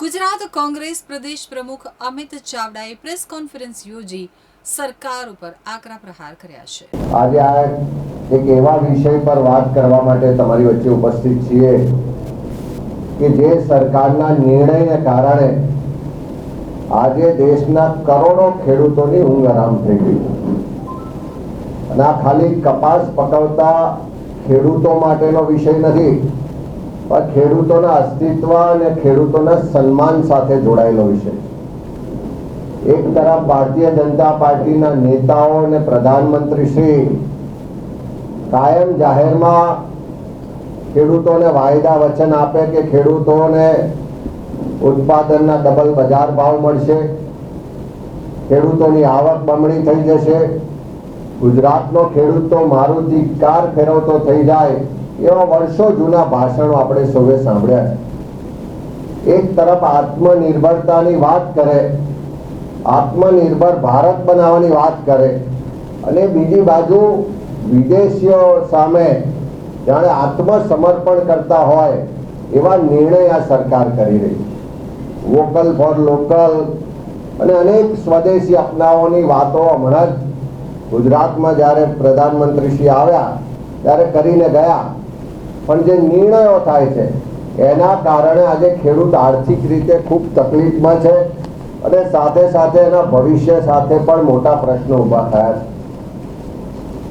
ગુજરાત કોંગ્રેસ પ્રદેશ પ્રમુખ અમિત ચાવડાએ press conference યોજી સરકાર ઉપર આકરા પ્રહાર કર્યા છે. આજે આ એક એવા વિષય પર વાત કરવા માટે તમારી વચ્ચે ઉપસ્થિત છીએ કે જે સરકારના નિર્ણયને કારણે આજે દેશના કરોડો ખેડૂતોની ઊંઘ આરામ થઈ ગઈ. અને આ ખાલી કપાસ પકવતા ખેડૂતો માટેનો વિષય નથી ખેડૂતોના અસ્તિત્વ અને ખેડૂતોના સન્માન સાથે જોડાયેલો વિષય. એક તરફ ભારતીય જનતા પાર્ટીના નેતાઓ અને પ્રધાનમંત્રી શ્રી કાયમ જાહેરમાં ખેડૂતોને વાયદા વચન આપે કે ખેડૂતોને ઉત્પાદનના ડબલ બજાર ભાવ મળશે, ખેડૂતોની આવક બમણી થઈ જશે, ગુજરાતનો ખેડૂત તો મારુતિ કાર ફેરવતો થઈ જાય એવા વર્ષો જૂના ભાષણો આપણે સૌએ સાંભળ્યા છે. એક તરફ આત્મનિર્ભરતાની વાત કરે, આત્મનિર્ભર ભારત બનાવવાની વાત કરે અને બીજી બાજુ વિદેશીઓ સામે જાણે આત્મસમર્પણ કરતા હોય એવા નિર્ણય આ સરકાર કરી રહી છે. વોકલ ફોર લોકલ અને અનેક સ્વદેશી અપનાઓની વાતો હમણાં જ ગુજરાતમાં જ્યારે પ્રધાનમંત્રી શ્રી આવ્યા, ત્યારે કરીને ગયા પણ જે નિર્ણયો થાય છે, એના કારણે આજે ખેડૂત આર્થિક રીતે ખૂબ તકલીફમાં છે અને સાથે સાથે એના ભવિષ્ય સાથે પણ મોટા પ્રશ્નો ઊભા થયા છે.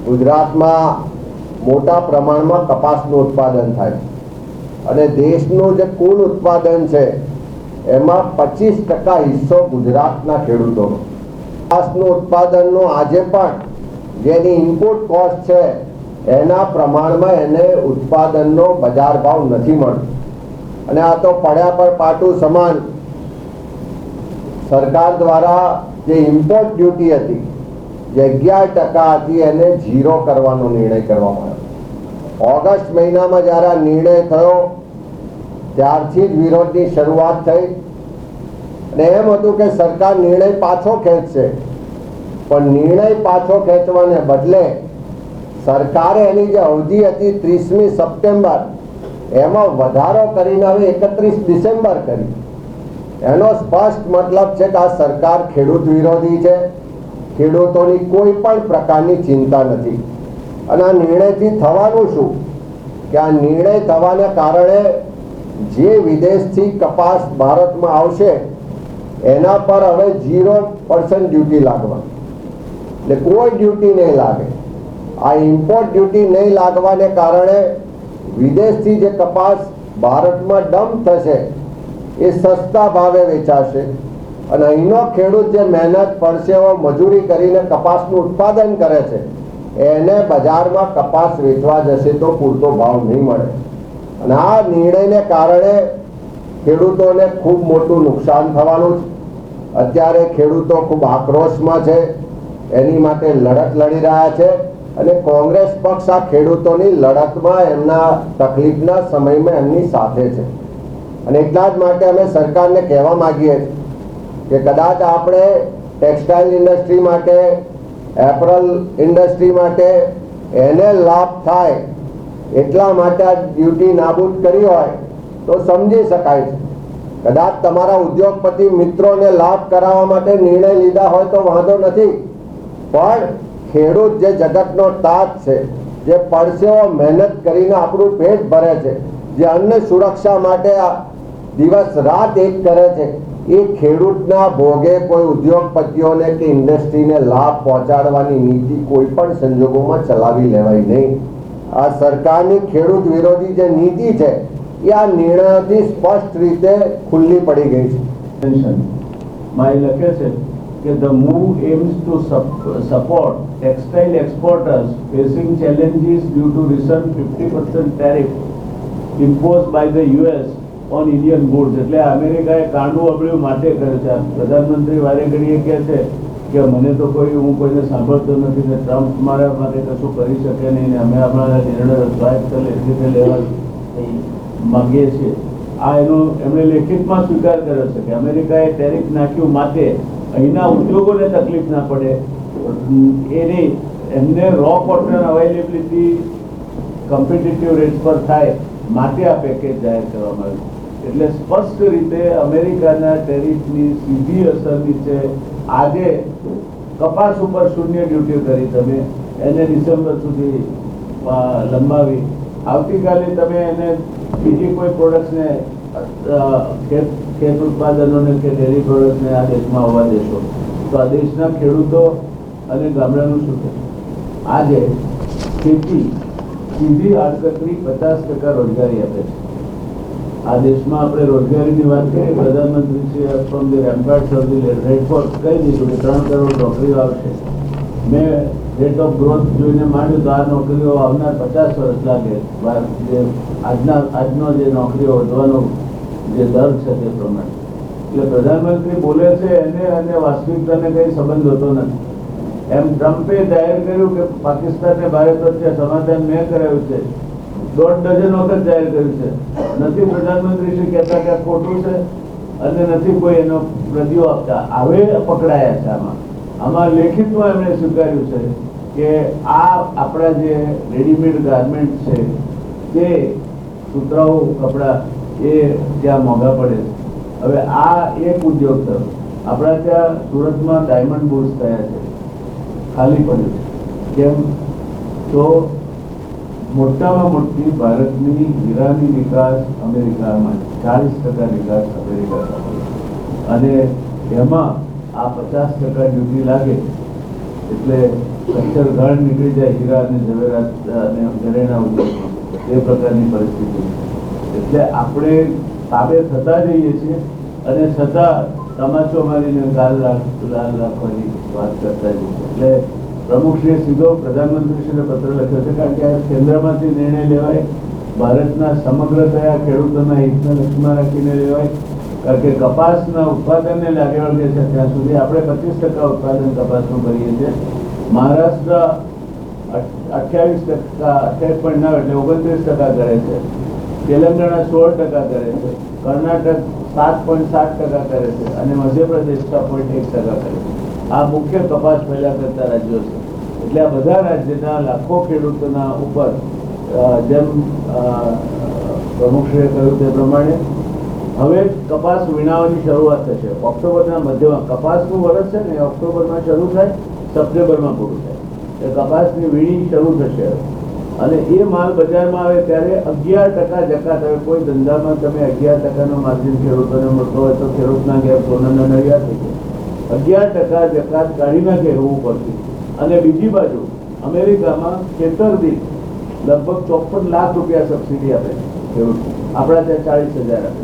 ગુજરાતમાં મોટા પ્રમાણમાં કપાસનું ઉત્પાદન થાય અને દેશનું જે કુલ ઉત્પાદન છે, એમાં પચીસ ટકા હિસ્સો ગુજરાતના ખેડૂતોનો. કપાસનું ઉત્પાદનનો આજે પણ જેની ઇનપુટ કોસ્ટ છે એના પ્રમાણમાં એને ઉત્પાદનનો બજાર ભાવ નથી મળતો. અને આ તો પડ્યા પર પાટું સમાન. સરકાર દ્વારા જે ઇમ્પોર્ટ ડ્યુટી હતી જે અગિયાર ટકા હતી એને ઝીરો કરવાનો નિર્ણય કરવામાં આવ્યો. ઓગસ્ટ મહિનામાં જ્યારે આ નિર્ણય થયો, ત્યારથી જ વિરોધની શરૂઆત થઈ. અને એમ હતું કે સરકાર નિર્ણય પાછો ખેંચશે. પણ નિર્ણય પાછો ખેંચવાને બદલે સરકારે એની જે અવધિ હતી ત્રીસમી સપ્ટેમ્બર, એમાં વધારો કરીને હવે એકત્રીસ ડિસેમ્બર કરી. એનો સ્પષ્ટ મતલબ છે કે આ સરકાર ખેડૂત વિરોધી છે. ખેડૂતોની કોઈ પણ પ્રકારની ચિંતા નથી. અને આ નિર્ણયથી થવાનું શું? કે આ નિર્ણય થવાને કારણે જે વિદેશથી કપાસ ભારતમાં આવશે, એના પર હવે ઝીરો પર્સન્ટ ડ્યુટી લાગવાની. એટલે કોઈ ડ્યુટી નહીં લાગે. આ ઇમ્પોર્ટ ડ્યુટી નહીં લાગવાને કારણે વિદેશથી જે કપાસ ભારતમાં ડમ્પ થશે, એ સસ્તા ભાવે વેચાશે. અને અહીંનો ખેડૂત જે મહેનત પરસેવો મજૂરી કરીને કપાસનું ઉત્પાદન કરે છે, એને બજારમાં કપાસ વેચવા જશે તો પૂરતો ભાવ નહીં મળે. અને આ નિર્ણયને કારણે ખેડૂતોને ખૂબ મોટું નુકસાન થવાનું છે. અત્યારે ખેડૂતો ખૂબ આક્રોશમાં છે, એની માટે લડત લડી રહ્યા છે. અને કોંગ્રેસ પક્ષ આ ખેડૂતોની લડતમાં એમના તકલીફના સમયમાં એમની સાથે છે. અને એટલા જ માટે અમે સરકારને કહેવા માંગીએ કે કદાચ આપણે ટેક્સટાઇલ ઇન્ડસ્ટ્રી માટે, એપરલ ઇન્ડસ્ટ્રી માટે એને લાભ થાય એટલા માટે આ ડ્યુટી નાબૂદ કરી હોય તો સમજી શકાય છે. કદાચ તમારા ઉદ્યોગપતિ મિત્રોને લાભ કરાવવા માટે નિર્ણય લીધા હોય તો વાંધો નથી. પણ ખેડૂત જે જગતનો તાજ છે, જે પરસેવો મહેનત કરીને આપણું પેટ ભરે છે, જે અન્ન સુરક્ષા માટે દિવસ રાત એક કરે છે, એ ખેડૂતના ભોગે કોઈ ઉદ્યોગપતિઓને કે ઇન્ડસ્ટ્રીને લાભ પહોંચાડવાની નીતિ કોઈ પણ સંજોગોમાં ચલાવી લેવાય નહીં. આ સરકારની ખેડૂત વિરોધી જે નીતિ છે, એ આ નિર્ણયથી સ્પષ્ટ રીતે ખુલ્લી પડી ગઈ છે. માય લખે છે કે the move aims to support support textile exporters facing challenges due to recent 50% tariff imposed by the US on Indian goods એટલે અમેરિકાએ કાંડું અબળ્યું માટે કર્યું છે. પ્રધાનમંત્રી વારે કહે છે કે, મને તો કોઈ, હું કોઈને સાંભળતો નથી ને ટ્રમ્પ મારા માટે કશું કરી શકે નહીં ને અમે અમારા નિર્ણય સ્વાયત્ત રીતે લેવા માંગીએ છીએ. આ એનો એમણે લેખિતમાં સ્વીકાર કર્યો છે કે અમેરિકાએ ટેરિફ નાખ્યું માટે અહીંના ઉદ્યોગોને તકલીફ ના પડે. એની, એમને raw cotton availability competitive rate પર થાય માટે આ પેકેજ જાહેર કરવામાં આવ્યું. એટલે સ્પષ્ટ રીતે અમેરિકાના ટેરિફની સીધી અસર નીચે આજે કપાસ ઉપર શૂન્ય ડ્યુટી કરી તમે એને ડિસેમ્બર સુધી લંબાવી. આવતીકાલે તમે એને બીજી કોઈ પ્રોડક્ટને ખેત ઉત્પાદનોને કે ડેરી પ્રોડક્ટ્સને આ દેશમાં આવવા દેશો. તો આ દેશના ખેડૂતો અને ગામડાનું શું થશે આજે ખેતી સીધી આડકતરી પચાસ ટકા રોજગારી આપે છે. આ દેશમાં આપણે રોજગારીની વાત કરીએ, પ્રધાનમંત્રી Shri from the rampart of the red કહી દીધું કે ત્રણ કરોડ નોકરીઓ આવશે. મેં રેટ ઓફ ગ્રોથ જોઈને માંડ્યું તો આ નોકરીઓ આવનાર પચાસ વર્ષ લાગે. આજના, આજનો જે નોકરીઓ વધવાનો જે દર છે તે પ્રમાણે. એટલે પ્રધાનમંત્રી બોલે છે એને અને વાસ્તવિકતાને કંઈ સંબંધ હોતો નથી. એમ ટ્રમ્પે જાહેર કર્યું કે પાકિસ્તાન ને ભારત વચ્ચે સમાધાન મેં કરાયું છે. દોઢ ડઝન વખત જાહેર કર્યું છે. નથી પ્રધાનમંત્રી શ્રી કહેતા કે ખોટું છે અને નથી કોઈ એનો પ્રતિઓ આપતા. હવે પકડાયા છે આમાં. આમાં લેખિતમાં એમણે સ્વીકાર્યું છે કે આ આપણા જે રેડીમેડ ગાર્મેન્ટ છે તે સુતરાઉ કપડાં એ ત્યાં મોંઘા પડે હવે આ એક ઉદ્યોગ થયો આપણા ત્યાં સુરતમાં ડાયમંડ બુલ્સ થયા છે. ખાલી પડ્યું છે. કેમ? તો મોટામાં મોટી ભારતની હીરાની વિકાસ અમેરિકામાં ચાલીસ ટકા વિકાસ અમેરિકા અને એમાં આ પચાસ ટકા ડ્યુટી લાગે. એટલે કચ્છર ઘાણ નીકળી જાય હીરા અને ઝવેરાત અને ઘરેણા ઉદ્યોગમાં. એ પ્રકારની પરિસ્થિતિ. એટલે આપણે તાબે થતા જઈએ છીએ અને છતાં તમાચો મારીને ગાલ રાખવાની વાત કરતા જઈએ. એટલે પ્રમુખશ્રીએ સીધો પ્રધાનમંત્રીશ્રીને પત્ર લખ્યો છે કારણ કે આ કેન્દ્રમાંથી નિર્ણય લેવાય, ભારતના સમગ્ર થયા ખેડૂતોના હિતને લક્ષ્યમાં રાખીને લેવાય, કારણ કે કપાસના ઉત્પાદનને લાગે વળગે છે ત્યાં સુધી આપણે પચીસ ટકા ઉત્પાદન કપાસનું કરીએ છીએ મહારાષ્ટ્ર અઠ્યાવીસ ટકા, અઠ્યાવીસ પોઈન્ટ નવ એટલે ઓગણત્રીસ ટકા કરે છે તેલંગાણા સોળ ટકા કરે છે, કર્ણાટક સાત પોઈન્ટ સાત ટકા કરે છે અને મધ્યપ્રદેશ છ પોઈન્ટ એક ટકા કરે છે. આ મુખ્ય કપાસ પહેલા કરતા રાજ્યો છે. એટલે આ બધા રાજ્યના લાખો ખેડૂતોના ઉપર જેમ પ્રમુખશ્રીએ કહ્યું તે પ્રમાણે, હવે કપાસ વીણાવાની શરૂઆત થશે. ઓક્ટોબરના મધ્યમાં, કપાસનું વર્ષ છે ને ઓક્ટોબરમાં શરૂ થાય, સપ્ટેમ્બરમાં પૂરું થાય. એ કપાસની વીણી શરૂ થશે. અને એ માલ બજારમાં આવે ત્યારે અગિયાર ટકા જકાત હવે કોઈ ધંધામાં તમે અગિયાર ટકાનો માર્જિન ખેડૂતોને મળતો હોય તો ખેડૂતના ઘેર સોનાના નડિયા થઈ જાય. અગિયાર ટકા જકાત કાઢી નાખે એવું પડતી અને બીજી બાજુ, અમેરિકામાં ખેતર દીઠ લગભગ ચોપન લાખ રૂપિયા સબસિડી આપે ખેડૂત આપણા ત્યાં ચાળીસ હજાર આપે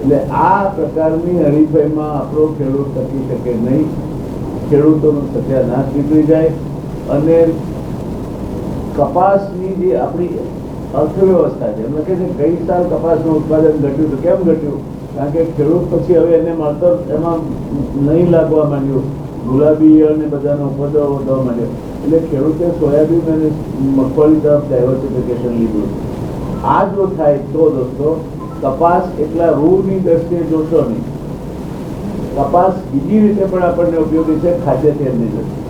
એટલે આ પ્રકારની હરીફાઈમાં આપણો ખેડૂત ટકી શકે નહીં. ખેડૂતોનો સત્યાનાશ નીકળી જાય. અને કપાસની જે આપણી અર્થવ્યવસ્થા છે એમ લખે છે ગઈ સાલ કપાસનું ઉત્પાદન ઘટ્યું તો કેમ ઘટ્યું? કારણ કે ખેડૂત પછી હવે એને મળતર એમાં નહીં લાગવા માંડ્યું. ગુલાબી અને બધાનો ઉપદ્રવ વધવા માંડ્યો. એટલે ખેડૂતે સોયાબીન અને મગફળી તરફ ડાયવર્સિફિકેશન લીધું. આ જો થાય તો દોસ્તો, કપાસ એટલા રૂની દ્રષ્ટિએ જોશો નહીં. કપાસ બીજી રીતે પણ આપણને ઉપયોગી છે ખાદ્ય તેલની દ્રષ્ટિએ.